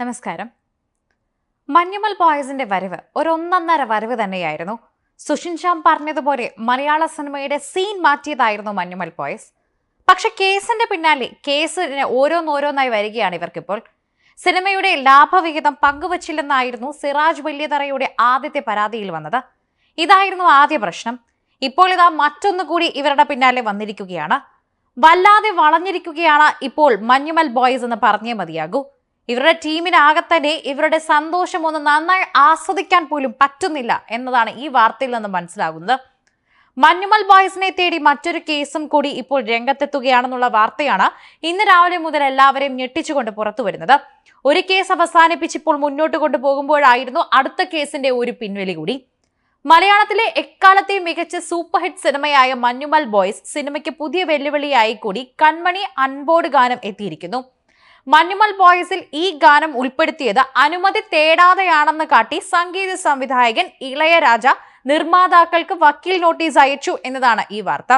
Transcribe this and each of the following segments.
നമസ്കാരം. മഞ്ഞുമൽ ബോയ്സിന്റെ വരവ് ഒരു ഒന്നൊന്നര വരവ് തന്നെയായിരുന്നു. സുഷിൻ ശ്യാം പറഞ്ഞതുപോലെ മലയാള സിനിമയുടെ സീൻ മാറ്റിയതായിരുന്നു മഞ്ഞുമൽ ബോയ്സ്. പക്ഷെ കേസിന്റെ പിന്നാലെ കേസിന് ഓരോന്നോരോന്നായി വരികയാണ് ഇവർക്കിപ്പോൾ. സിനിമയുടെ ലാഭവിഹിതം പങ്കുവച്ചില്ലെന്നായിരുന്നു സിറാജ് വലിയതറയുടെ ആദ്യത്തെ പരാതിയിൽ വന്നത്. ഇതായിരുന്നു ആദ്യ പ്രശ്നം. ഇപ്പോൾ ഇതാ മറ്റൊന്നു കൂടി ഇവരുടെ പിന്നാലെ വന്നിരിക്കുകയാണ്. വല്ലാതെ വളഞ്ഞിരിക്കുകയാണ് ഇപ്പോൾ മഞ്ഞുമൽ ബോയ്സ് എന്ന് പറഞ്ഞേ മതിയാകൂ. ഇവരുടെ ടീമിനാകെ തന്നെ ഇവരുടെ സന്തോഷം ഒന്ന് നന്നായി ആസ്വദിക്കാൻ പോലും പറ്റുന്നില്ല എന്നതാണ് ഈ വാർത്തയിൽ നിന്ന് മനസ്സിലാകുന്നത്. മഞ്ഞുമൽ ബോയ്സിനെ തേടി മറ്റൊരു കേസും കൂടി ഇപ്പോൾ രംഗത്തെത്തുകയാണെന്നുള്ള വാർത്തയാണ് ഇന്ന് രാവിലെ മുതൽ എല്ലാവരെയും ഞെട്ടിച്ചുകൊണ്ട് പുറത്തു വരുന്നത്. ഒരു കേസ് അവസാനിപ്പിച്ചിപ്പോൾ മുന്നോട്ട് കൊണ്ടുപോകുമ്പോഴായിരുന്നു അടുത്ത കേസിന്റെ ഒരു പിൻവലി കൂടി. മലയാളത്തിലെ എക്കാലത്തെയും മികച്ച സൂപ്പർ ഹിറ്റ് സിനിമയായ മഞ്ഞുമൽ ബോയ്സ് സിനിമയ്ക്ക് പുതിയ വെല്ലുവിളിയായി കൂടി കൺമണി അൺബോർഡ് ഗാനം എത്തിയിരിക്കുന്നു. മഞ്ഞുമൽ ബോയ്സിൽ ഈ ഗാനം ഉൾപ്പെടുത്തിയത് അനുമതി തേടാതെയാണെന്ന് കാട്ടി സംഗീത സംവിധായകൻ ഇളയരാജ നിർമ്മാതാക്കൾക്ക് വക്കീൽ നോട്ടീസ് അയച്ചു എന്നതാണ് ഈ വാർത്ത.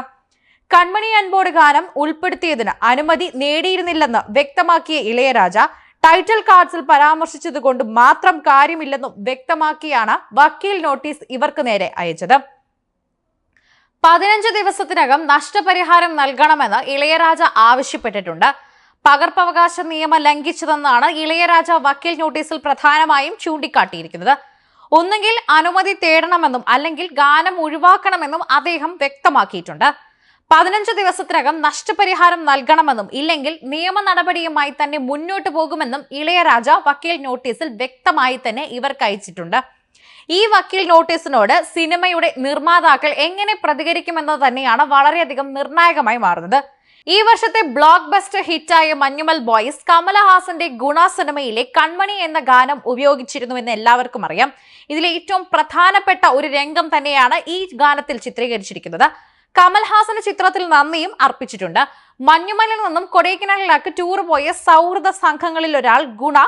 കൺമണി അൻപോട് ഗാനം ഉൾപ്പെടുത്തിയതിന് അനുമതി നേടിയിരുന്നില്ലെന്ന് വ്യക്തമാക്കിയ ഇളയരാജ ടൈറ്റിൽ കാർഡ്സിൽ പരാമർശിച്ചതുകൊണ്ട് മാത്രം കാര്യമില്ലെന്നും വ്യക്തമാക്കിയാണ് വക്കീൽ നോട്ടീസ് ഇവർക്ക് നേരെ അയച്ചത്. പതിനഞ്ച് ദിവസത്തിനകം നഷ്ടപരിഹാരം നൽകണമെന്ന് ഇളയരാജ ആവശ്യപ്പെട്ടിട്ടുണ്ട്. പകർപ്പവകാശ നിയമം ലംഘിച്ചതെന്നാണ് ഇളയരാജ വക്കീൽ നോട്ടീസിൽ പ്രധാനമായും ചൂണ്ടിക്കാട്ടിയിരിക്കുന്നത്. ഒന്നുകിൽ അനുമതി തേടണമെന്നും അല്ലെങ്കിൽ ഗാനം ഒഴിവാക്കണമെന്നും അദ്ദേഹം വ്യക്തമാക്കിയിട്ടുണ്ട്. പതിനഞ്ച് ദിവസത്തിനകം നഷ്ടപരിഹാരം നൽകണമെന്നും ഇല്ലെങ്കിൽ നിയമ നടപടിയുമായി തന്നെ മുന്നോട്ട് പോകുമെന്നും ഇളയരാജ വക്കീൽ നോട്ടീസിൽ വ്യക്തമായി തന്നെ ഇവർക്ക് അയച്ചിട്ടുണ്ട്. ഈ വക്കീൽ നോട്ടീസിനോട് സിനിമയുടെ നിർമ്മാതാക്കൾ എങ്ങനെ പ്രതികരിക്കുമെന്നത് തന്നെയാണ് വളരെയധികം നിർണായകമായി മാറുന്നത്. ഈ വർഷത്തെ ബ്ലോക്ക് ബസ്റ്റർ ഹിറ്റായ മഞ്ഞുമൽ ബോയ്സ് കമലഹാസന്റെ ഗുണ സിനിമയിലെ കൺമണി എന്ന ഗാനം ഉപയോഗിച്ചിരുന്നുവെന്ന് എല്ലാവർക്കും അറിയാം. ഇതിലെ ഏറ്റവും പ്രധാനപ്പെട്ട ഒരു രംഗം തന്നെയാണ് ഈ ഗാനത്തിൽ ചിത്രീകരിച്ചിരിക്കുന്നത്. കമൽഹാസന് ചിത്രത്തിൽ നന്ദിയും അർപ്പിച്ചിട്ടുണ്ട്. മഞ്ഞുമലിൽ നിന്നും കൊടൈക്കനാലിലേക്ക് ടൂർ പോയ സൗഹൃദ സംഘങ്ങളിൽ ഒരാൾ ഗുണ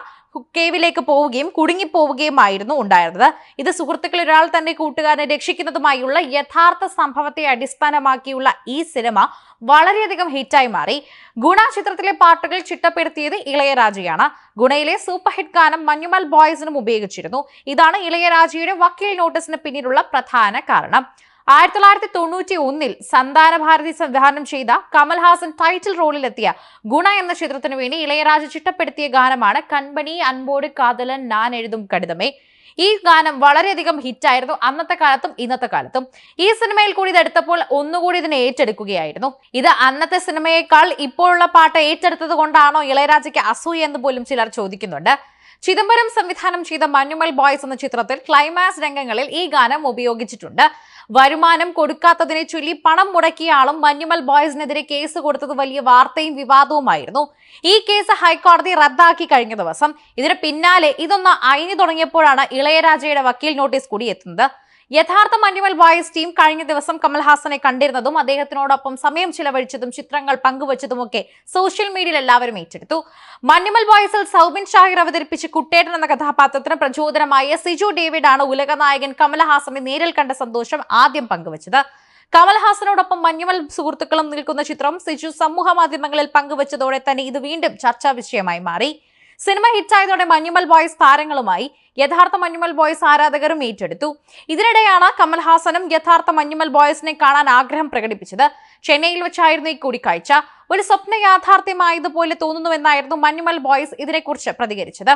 കേവിലേക്ക് പോവുകയും കുടുങ്ങിപ്പോവുകയുമായിരുന്നു ഉണ്ടായിരുന്നത്. ഇത് സുഹൃത്തുക്കളിൽ ഒരാൾ തന്റെ കൂട്ടുകാരനെ രക്ഷിക്കുന്നതുമായുള്ള യഥാർത്ഥ സംഭവത്തെ അടിസ്ഥാനമാക്കിയുള്ള ഈ സിനിമ വളരെയധികം ഹിറ്റായി മാറി. ഗുണ ചിത്രത്തിലെ പാട്ടുകൾ ചിട്ടപ്പെടുത്തിയത് ഇളയരാജയാണ്. ഗുണയിലെ സൂപ്പർ ഹിറ്റ് ഗാനം മഞ്ഞുമൽ ബോയ്സിനും ഉപയോഗിച്ചിരുന്നു. ഇതാണ് ഇളയരാജയുടെ വക്കീൽ നോട്ടീസിന് പിന്നിലുള്ള പ്രധാന കാരണം. ആയിരത്തി തൊള്ളായിരത്തി തൊണ്ണൂറ്റി ഒന്നിൽ സന്താന ഭാരതി സംവിധാനം ചെയ്ത കമൽഹാസൻ ടൈറ്റിൽ റോളിലെത്തിയ ഗുണ എന്ന ചിത്രത്തിനു വേണ്ടി ഇളയരാജ ചിട്ടപ്പെടുത്തിയ ഗാനമാണ് കൺപണി അൻപോട് കാതലൻ നാൻ എഴുതും കടിതമേ. ഈ ഗാനം വളരെയധികം ഹിറ്റായിരുന്നു അന്നത്തെ കാലത്തും ഇന്നത്തെ കാലത്തും. ഈ സിനിമയിൽ കൂടി ഇതെടുത്തപ്പോൾ ഒന്നുകൂടി ഇതിനെ ഏറ്റെടുക്കുകയായിരുന്നു. ഇത് അന്നത്തെ സിനിമയേക്കാൾ ഇപ്പോഴുള്ള പാട്ട് ഏറ്റെടുത്തത് കൊണ്ടാണോ ഇളയരാജയ്ക്ക് അസൂയ എന്ന് പോലും ചിലർ ചോദിക്കുന്നുണ്ട്. ചിദംബരം സംവിധാനം ചെയ്ത മഞ്ഞുമൽ ബോയ്സ് എന്ന ചിത്രത്തിൽ ക്ലൈമാക്സ് രംഗങ്ങളിൽ ഈ ഗാനം ഉപയോഗിച്ചിട്ടുണ്ട്. വരുമാനം കൊടുക്കാത്തതിനെ ചൊല്ലി പണം മുടക്കിയ ആളും മഞ്ഞുമൽ ബോയ്സിനെതിരെ കേസ് കൊടുത്തത് വലിയ വാർത്തയും വിവാദവുമായിരുന്നു. ഈ കേസ് ഹൈക്കോടതി റദ്ദാക്കി കഴിഞ്ഞ ദിവസം. ഇതിന് പിന്നാലെ ഇതൊന്ന് അയിഞ്ഞു തുടങ്ങിയപ്പോഴാണ് ഇളയരാജയുടെ വക്കീൽ നോട്ടീസ് കൂടി എത്തുന്നത്. യഥാർത്ഥ മഞ്ഞുമൽ ബോയ്സ് ടീം കഴിഞ്ഞ ദിവസം കമൽഹാസനെ കണ്ടിരുന്നതും അദ്ദേഹത്തിനോടൊപ്പം സമയം ചിലവഴിച്ചതും ചിത്രങ്ങൾ പങ്കുവച്ചതുമൊക്കെ സോഷ്യൽ മീഡിയയിൽ എല്ലാവരും ഏറ്റെടുത്തു. മഞ്ഞുമൽ ബോയ്സിൽ സൗബിൻ ഷാഹിർ അവതരിപ്പിച്ച് കുട്ടേട്ടൻ എന്ന കഥാപാത്രത്തിന് പ്രചോദനമായ സിജു ഡേവിഡ് ആണ് ഉലകനായകൻ കമൽഹാസനെ നേരിൽ കണ്ട സന്തോഷം ആദ്യം പങ്കുവച്ചത്. കമൽഹാസനോടൊപ്പം മഞ്ഞുമൽ സുഹൃത്തുക്കളും നിൽക്കുന്ന ചിത്രം സിജു സമൂഹ മാധ്യമങ്ങളിൽ പങ്കുവച്ചതോടെ തന്നെ ഇത് വീണ്ടും ചർച്ചാ വിഷയമായി മാറി. സിനിമ ഹിറ്റായതോടെ മഞ്ഞുമൽ ബോയ്സ് താരങ്ങളുമായി യഥാർത്ഥ മഞ്ഞുമൽ ബോയ്സ് ആരാധകരും ഏറ്റെടുത്തു. ഇതിനിടെയാണ് കമൽഹാസനും യഥാർത്ഥ മഞ്ഞുമൽ ബോയ്സിനെ കാണാൻ ആഗ്രഹം പ്രകടിപ്പിച്ചത്. ചെന്നൈയിൽ വെച്ചായിരുന്നു ഈ കൂടിക്കാഴ്ച. ഒരു സ്വപ്ന യാഥാർത്ഥ്യമായതുപോലെ തോന്നുന്നുവെന്നായിരുന്നു മഞ്ഞുമൽ ബോയ്സ് ഇതിനെക്കുറിച്ച് പ്രതികരിച്ചത്.